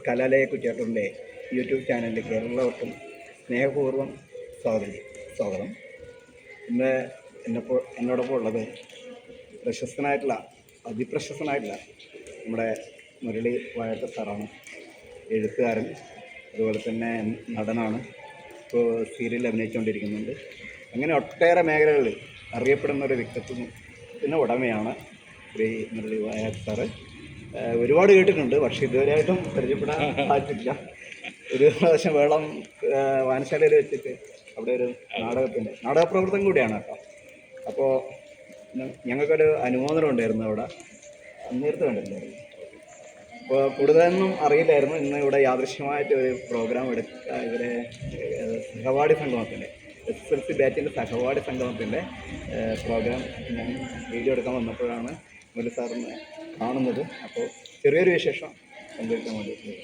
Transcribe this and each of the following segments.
കലാലയ കുറ്റിയാട്ടൂരിന്റെ യൂട്യൂബ് ചാനലിലേക്ക് എല്ലാവർക്കും സ്നേഹപൂർവം സ്വാഗതം സ്വാഗതം. ഇന്ന് എന്നപ്പോൾ എന്നോടൊപ്പം ഉള്ളത് പ്രശസ്തനായിട്ടുള്ള അതിപ്രശസ്തനായിട്ടുള്ള നമ്മുടെ മുരളി വാഴത്ത സാറാണ്. എഴുത്തുകാരൻ അതുപോലെ തന്നെ നടനാണ്. ഇപ്പോൾ സീരിയലിൽ അഭിനയിച്ചുകൊണ്ടിരിക്കുന്നുണ്ട്. അങ്ങനെ ഒട്ടേറെ മേഖലകളിൽ അറിയപ്പെടുന്ന ഒരു വ്യക്തിത്വത്തിന് ഉടമയാണ് ശ്രീ മുരളി വാഴത്ത സാറ്. ഒരുപാട് കേട്ടിട്ടുണ്ട് പക്ഷെ ഇതുവരെയായിട്ടും പരിചയപ്പെടാൻ സാധിച്ചിട്ടില്ല. ഒരു പ്രാവശ്യം വേളം വായനശാലയിൽ വെച്ചിട്ട് അവിടെ ഒരു നാടകത്തിന്റെ നാടകപ്രവർത്തനം കൂടിയാണ് കേട്ടോ. അപ്പോൾ ഞങ്ങൾക്കൊരു അനുമോദനം ഉണ്ടായിരുന്നു അവിടെ. നേരത്തെ കണ്ടിട്ടുണ്ടായിരുന്നു. അപ്പോൾ കൂടുതലൊന്നും അറിയില്ലായിരുന്നു. ഇന്ന് ഇവിടെ യാദൃശ്യമായിട്ട് ഒരു പ്രോഗ്രാം എടുത്ത ഇവരെ സഹവാടി സഹപാഠി സംഗമത്തിന്റെ എസ് എസ് എൽ സി ബാച്ചിന്റെ സഹപാഠി സംഗമത്തിന്റെ പ്രോഗ്രാം ഞാൻ വീഡിയോ എടുക്കാൻ വന്നപ്പോഴാണ് മുരളി സാറിന് കാണുന്നത്. അപ്പോൾ ചെറിയൊരു വിശേഷം എന്തൊക്കെയാണ് വേണ്ടി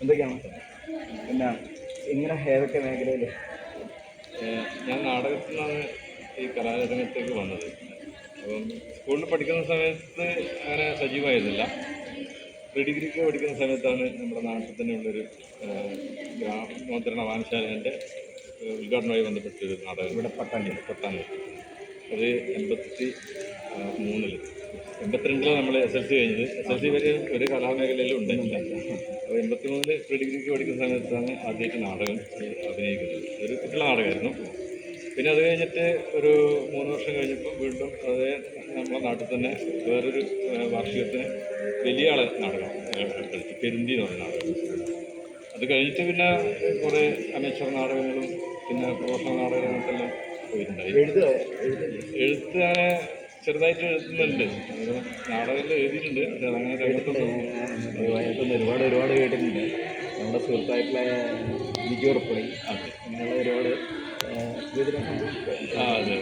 എന്തൊക്കെയാണ്? പിന്നെ ഇങ്ങനെ ഏതൊക്കെ മേഖലയിൽ ഞാൻ നാടകത്തിൽ നിന്നാണ് ഈ കലാരംഗത്തേക്ക് വന്നത്. അപ്പം സ്കൂളിൽ പഠിക്കുന്ന സമയത്ത് അങ്ങനെ സജീവമായിരുന്നില്ല. പ്രീ ഡിഗ്രിക്ക് പഠിക്കുന്ന സമയത്താണ് നമ്മുടെ നാട്ടിൽ തന്നെയുള്ളൊരു ഉള്ളൊരു ഗ്രാമോദ്ധരണ വായനശാലേന്റെ ഉദ്ഘാടനമായി ഉദ്ഘാടനവുമായി ബന്ധപ്പെട്ടൊരു നാടകം. ഇവിടെ പട്ടാമ്പി. പത്താം അത് എൺപത്തി മൂന്നിൽ എൺപത്തിരണ്ടിലാണ് നമ്മൾ എസ് എൽ സി കഴിഞ്ഞത്. എസ് എൽ സി വരെ ഒരു കലാമേഖലയിലും ഉണ്ടെങ്കിൽ അപ്പോൾ എൺപത്തി മൂന്നിൽ പ്രീ ഡിഗ്രിക്ക് പഠിക്കുന്ന സമയത്താണ് ആദ്യമായിട്ട് നാടകം അഭിനയിക്കുന്നത്. ഒരു കുട്ടികളെ നാടകമായിരുന്നു. പിന്നെ അത് കഴിഞ്ഞിട്ട് ഒരു മൂന്ന് വർഷം കഴിഞ്ഞപ്പോൾ വീണ്ടും അതേ നമ്മുടെ നാട്ടിൽ തന്നെ വേറൊരു വാർഷികത്തിന് വലിയ ആളെ നാടകം കളിച്ചു പെരുന്തി എന്ന് പറഞ്ഞ നാടകം. അത് കഴിഞ്ഞിട്ട് പിന്നെ കുറേ അമേച്ചർ നാടകങ്ങളും പിന്നെ പ്രൊഫഷണൽ നാടകങ്ങളെല്ലാം പോയിട്ടുണ്ടായി. എഴുതുക എഴുതില്ലേ എഴുത്ത് ചെറുതായിട്ട് എഴുതുന്നുണ്ട്. നാടകത്തിൽ എഴുതിയിട്ടുണ്ട്. പക്ഷെ അതങ്ങനെ ഒരുപാട് ഒരുപാട് കേട്ടിട്ടുണ്ട്. നമ്മുടെ സുഹൃത്തായിട്ടുള്ള എനിക്ക് ഉറപ്പായി. അതെ. അങ്ങനെയുള്ള ഒരുപാട് ആ അതെ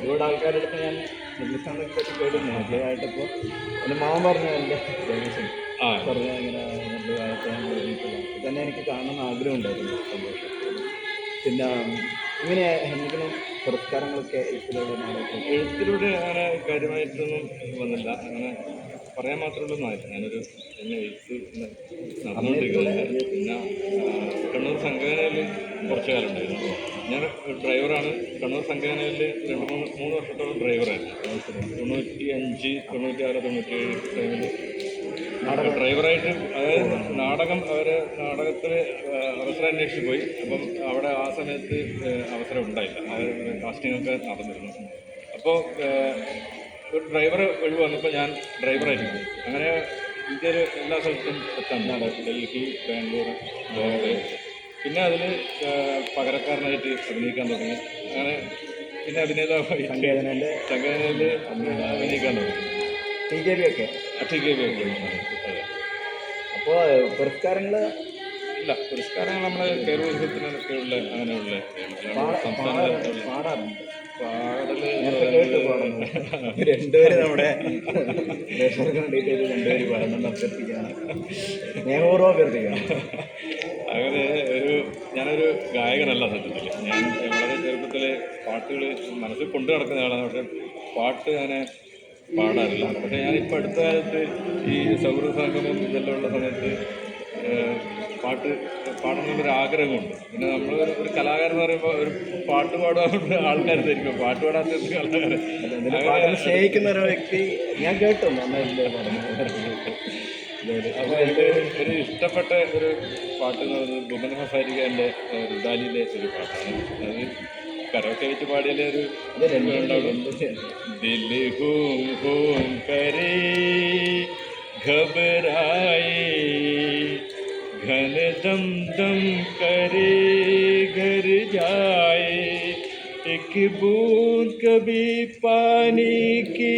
ഒരുപാട് ആൾക്കാരുടെ അടുത്ത് ഞാൻ ഹിന്ദുസ്ഥാനെ പറ്റി കേട്ടിട്ടുണ്ട്. ആദ്യമായിട്ടിപ്പോൾ എന്റെ മാമൻ പറഞ്ഞു എന്റെ ആ. പറഞ്ഞ ഇങ്ങനെ നല്ല കാലത്ത് തന്നെ എനിക്ക് കാണണമെന്ന് ആഗ്രഹമുണ്ടായിരുന്നു. സന്തോഷം. പിന്നെ ഇങ്ങനെ എന്തെങ്കിലും പുരസ്കാരങ്ങളൊക്കെ എഴുത്തിലൂടെ എഴുത്തിലൂടെ അങ്ങനെ കാര്യമായിട്ടൊന്നും വന്നില്ല. അങ്ങനെ പറയാൻ മാത്രമുള്ള. ഞാനൊരു എന്നെ എഴുത്ത് നടന്നുകൊണ്ടിരിക്കുന്നത് പിന്നെ കണ്ണൂർ സംഘടനയിൽ കുറച്ച് കാലം ഉണ്ടായിരുന്നു ഞാൻ ഡ്രൈവറാണ്. കണ്ണൂർ സംഘടനയിൽ രണ്ട് മൂന്ന് മൂന്ന് വർഷത്തോളം ഡ്രൈവറായിരുന്നു. തൊണ്ണൂറ്റി അഞ്ച് തൊണ്ണൂറ്റി ആറ് തൊണ്ണൂറ്റി ഏഴ് ടൈമിൽ ഡ്രൈവറായിട്ട് അതായത് നാടകം അവർ നാടകത്തിൽ അവസരം അന്വേഷിച്ച് പോയി. അപ്പം അവിടെ ആ സമയത്ത് അവസരം ഉണ്ടായില്ല അവർ കാസ്റ്റിംഗ് ഒക്കെ നടന്നിരുന്നു അപ്പോൾ ഒരു ഡ്രൈവർ ഒഴിവ് വന്നപ്പോൾ ഞാൻ ഡ്രൈവറായിരുന്നു അങ്ങനെ ഇന്ത്യയിൽ എല്ലാ സ്ഥലത്തും എത്താൻ ഡൽഹി ബാംഗ്ലൂർ ബോംബെ പിന്നെ അതിൽ പകരക്കാരനായിട്ട് അഭിനയിക്കാൻ തുടങ്ങി. അങ്ങനെ പിന്നെ അഭിനേതാവായി. സംഘടനയിൽ അഭിനയിക്കാൻ തുടങ്ങി. ബി ജെ പി ഒക്കെ? അപ്പോൾ പുരസ്കാരങ്ങൾ ഇല്ല പുരസ്കാരങ്ങൾ നമ്മുടെ കേരളത്തിനൊക്കെയുള്ള അങ്ങനെയുള്ള പാടാറുണ്ട്. രണ്ടുപേരും നമ്മുടെ ഇത് രണ്ടുപേരും അഭ്യർത്ഥിക്കുകയാണ്. അഭ്യർത്ഥിക്കുകയാണ്. അങ്ങനെ ഒരു ഞാനൊരു ഗായകനല്ല സത്യത്തിൽ ഞാൻ വളരെ ചെറുപ്പത്തിൽ പാട്ടുകൾ മനസ്സിൽ കൊണ്ടു നടക്കുന്ന ആളാണ് പക്ഷെ പാട്ട് അങ്ങനെ പാടാറില്ല. പക്ഷേ ഞാനിപ്പോൾ അടുത്ത കാലത്ത് ഈ സൗഹൃദ സംഗമം ഇതെല്ലാം ഉള്ള സമയത്ത് പാട്ട് പാടണമെന്നൊരു ആഗ്രഹമുണ്ട്. പിന്നെ നമ്മൾ ഒരു കലാകാരൻ എന്ന് പറയുമ്പോൾ ഒരു പാട്ട് പാടാറുണ്ട് ആൾക്കാർ ധരിക്കും പാട്ട് പാടാത്ത കലാകാരൻ? സ്നേഹിക്കുന്ന ഒരു വ്യക്തി ഞാൻ കേട്ടു. അപ്പോൾ എന്റെ ഒരു ഇഷ്ടപ്പെട്ട ഒരു പാട്ട് എന്ന് പറയുന്നത് ബുമൻ ഹസാരികന്റെ ദാലിയിലെ ഒരു പാട്ടാണ്. അത് కరోకే వచ్చి పాడేయలేరు दिल घूम घूम करे घबराए घन दम दम करे घर जाए एक बूंद कभी पानी की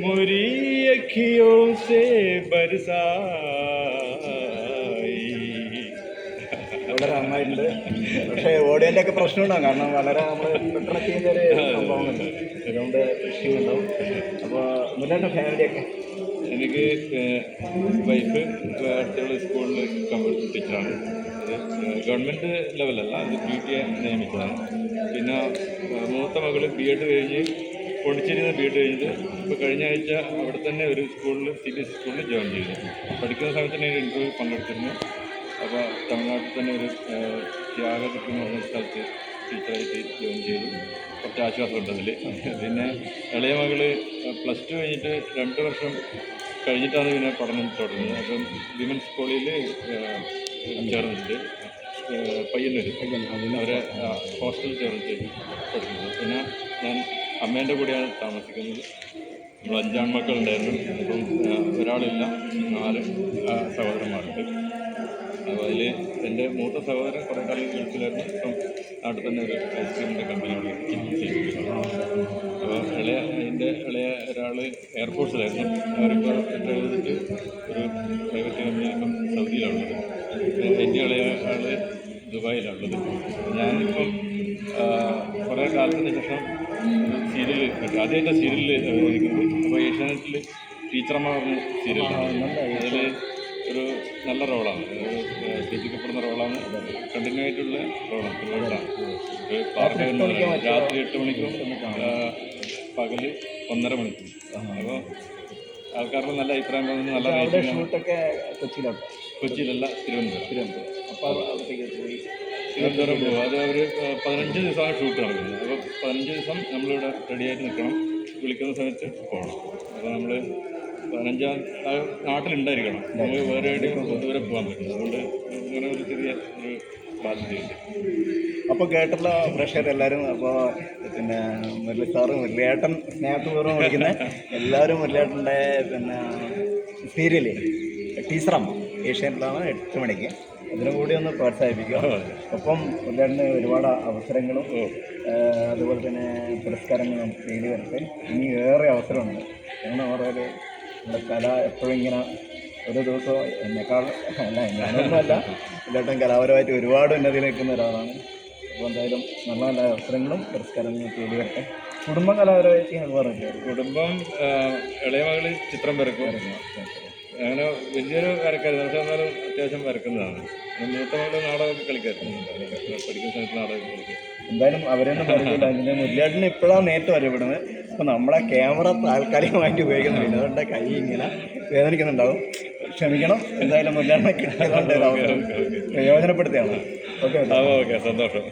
मुरी अखियों से बरसाए വളരെ നന്നായിട്ടുണ്ട്. പക്ഷേ ഓഡിയന്റെ ഒക്കെ പ്രശ്നമുണ്ടാകും കാരണം വളരെ നമ്മൾ പെട്ടെന്ന് ചെയ്യുന്ന ഒരു സംഭവമുണ്ട് അതുകൊണ്ട് ഇഷ്യൂ ഉണ്ടാവും. അപ്പോൾ മുന്നേറ്റ ഫാമിലിയൊക്കെ. എനിക്ക് വൈഫ് അടുത്തുള്ള സ്കൂളിൽ കമ്പ്യൂട്ടർ ടീച്ചറാണ് ഗവൺമെന്റ് ലെവലല്ല അത് പി ടി എ നിയമിച്ചതാണ്. പിന്നെ മൂത്ത മകൾ ബി എഡ് കഴിഞ്ഞ് പോണ്ടിച്ചേരിയിൽ നിന്ന് ബി എഡ് കഴിഞ്ഞിട്ട് ഇപ്പോൾ കഴിഞ്ഞ ആഴ്ച അവിടെ തന്നെ ഒരു സ്കൂളിൽ സി ബി എസ് സ്കൂളിൽ ജോയിൻ ചെയ്തു. പഠിക്കുന്ന സമയത്ത് ഒരു ഇന്റർവ്യൂ പങ്കെടുത്തിരുന്നു. അപ്പോൾ തമിഴ്നാട്ടിൽ തന്നെ ഒരു ത്യാഗതിക്ക് എന്ന് പറഞ്ഞ സ്ഥലത്ത് ടീച്ചറായിട്ട് ജോയിൻ ചെയ്തു. കുറച്ച് ആശ്വാസമുണ്ട് അതിൽ പിന്നെ ഇളയ മകൾ പ്ലസ് ടു കഴിഞ്ഞിട്ട് രണ്ട് വർഷം കഴിഞ്ഞിട്ടാണ് പിന്നെ പഠനം തുടങ്ങുന്നത്. അപ്പം വിമൻസ് കോളേജിൽ ചേർന്നിട്ട് പയ്യന്നൂർ പയ്യന്നൂർ അവരെ ഹോസ്റ്റലിൽ ചേർന്നിട്ട് പഠിക്കുന്നത് പിന്നെ ഞാൻ അമ്മേന്റെ കൂടെയാണ് താമസിക്കുന്നത്. നമ്മൾ അഞ്ചാൺ മക്കളുണ്ടായിരുന്നു. അപ്പം ഒരാളില്ല നാല് സഹോദരന്മാരുണ്ട്. അപ്പോൾ അതിൽ എന്റെ മൂത്ത സഹോദരൻ കുറേ കാലം ഗൾഫിലായിരുന്നു. ഇപ്പം നാട്ടിൽ തന്നെ ഒരു ഐസ്ക്രീമിന്റെ കമ്പനിയോട് അപ്പോൾ ഇളയ എന്റെ ഇളയ ഒരാൾ എയർഫോഴ്സിലായിരുന്നു അവരിപ്പോൾ റിട്ടയർ ചെയ്തിട്ട് ഒരു പ്രൈവറ്റ് കമ്പനി ഇപ്പം സൗദിയിലാണുള്ളത്. എന്റെ ഇളയ ആൾ ദുബായിലാണുള്ളത്. ഞാനിപ്പം കുറേ കാലത്തിന് ശേഷം സീരിയൽ ആദ്യമായിട്ട് സീരിയലിൽ അപ്പോൾ ഏഷ്യാനെറ്റിൽ ടീച്ചർമാർ സീരിയലാണ് അതിൽ ഒരു നല്ല റോളാണ്. ശ്രദ്ധിക്കപ്പെടുന്ന റോളാണ്. കണ്ടിന്യൂ ആയിട്ടുള്ള റോളാണ്. പാർട്ടി രാത്രി എട്ട് മണിക്കും പകൽ പകൽ ഒന്നര മണിക്കും. അപ്പോൾ ആൾക്കാരുടെ നല്ല അഭിപ്രായം തോന്നുന്നു നല്ല ഷൂട്ടൊക്കെ കൊച്ചിയിലാണ് കൊച്ചിയിലല്ല തിരുവനന്തപുരം. തിരുവനന്തപുരം. അപ്പോൾ പോയി. തിരുവനന്തപുരം പോകും അത് അവർ പതിനഞ്ച് ദിവസമാണ് ഷൂട്ട് നടക്കുന്നത് അപ്പോൾ പതിനഞ്ച് ദിവസം നമ്മളിവിടെ റെഡിയായിട്ട് നിൽക്കണം വിളിക്കുന്ന സമയത്ത് പോകണം. അപ്പോൾ നമ്മൾ പതിനഞ്ചാം നാട്ടിലുണ്ടായിരിക്കണം. നമുക്ക് വേറെ ദൂരെ പോകാൻ പറ്റും അതുകൊണ്ട് അങ്ങനെ ഒരു ചെറിയ ഒരു ബാധ്യതയുണ്ട്. അപ്പോൾ കേട്ടുള്ള പ്രേക്ഷകരെല്ലാവരും അപ്പോൾ പിന്നെ മുരളി സാറ് മുരളിയേട്ടൻ സ്നേഹപൂർവം വിളിക്കുന്ന. എല്ലാവരും മുരളിയേട്ടന്റെ പിന്നെ സീരിയൽ ടീച്ചറമ്മ ഏഷ്യാനെറ്റിലാണ് എട്ട് മണിക്ക്. അതിനും കൂടി ഒന്ന് പ്രോത്സാഹിപ്പിക്കുക. ഒപ്പം മുരളിയേട്ടന് ഒരുപാട് അവസരങ്ങളും അതുപോലെ തന്നെ പുരസ്കാരങ്ങളും നേടി തേടി വരട്ടെ ഇനി ഏറെ അവസരമുണ്ട്. അങ്ങനെ പറഞ്ഞാൽ നമ്മുടെ കല എപ്പോഴും ഇങ്ങനെ ഒരു ദിവസം എന്നെക്കാൾ അല്ല ഞാനൊന്നുമല്ല. എല്ലാട്ടും കലാപരമായിട്ട് ഒരുപാട് ഉന്നതി നിൽക്കുന്ന ഒരാളാണ്. അപ്പോൾ എന്തായാലും നല്ല നല്ല അവസരങ്ങളും പുരസ്കാരങ്ങളും തേടി വരട്ടെ. കുടുംബം കലാപരമായിട്ട് ഞാൻ പറഞ്ഞില്ല? കുടുംബം ഇളയ മകൾ ചിത്രം വരക്കും. അങ്ങനെ വലിയൊരു വരക്കായിരുന്നു. പക്ഷെ എന്നാലും അത്യാവശ്യം വരക്കുന്നതാണ്. മൂത്ത മകൾ നാടകമൊക്കെ കളിക്കായിരുന്നു പഠിക്കുന്ന സമയത്ത് നാടകമൊക്കെ കളിക്കും. എന്തായാലും അവരെയൊന്നും പറഞ്ഞില്ല അതിന്റെ മുരളിയേട്ടന് ഇപ്പോഴാണ് നേരിട്ട് വരപ്പെടുന്നത് അപ്പോൾ നമ്മളെ ക്യാമറ താൽക്കാലികമായിട്ട് ഉപയോഗിക്കുന്നില്ല അതുകൊണ്ട് കൈ ഇങ്ങനെ വേദനിക്കുന്നുണ്ടാവും. ക്ഷമിക്കണം. എന്തായാലും മുല്ലാണ്ട് കിട്ടിയതുകൊണ്ട് പ്രയോജനപ്പെടുത്തിയാണ്. ഓക്കെ ഓക്കെ സന്തോഷം.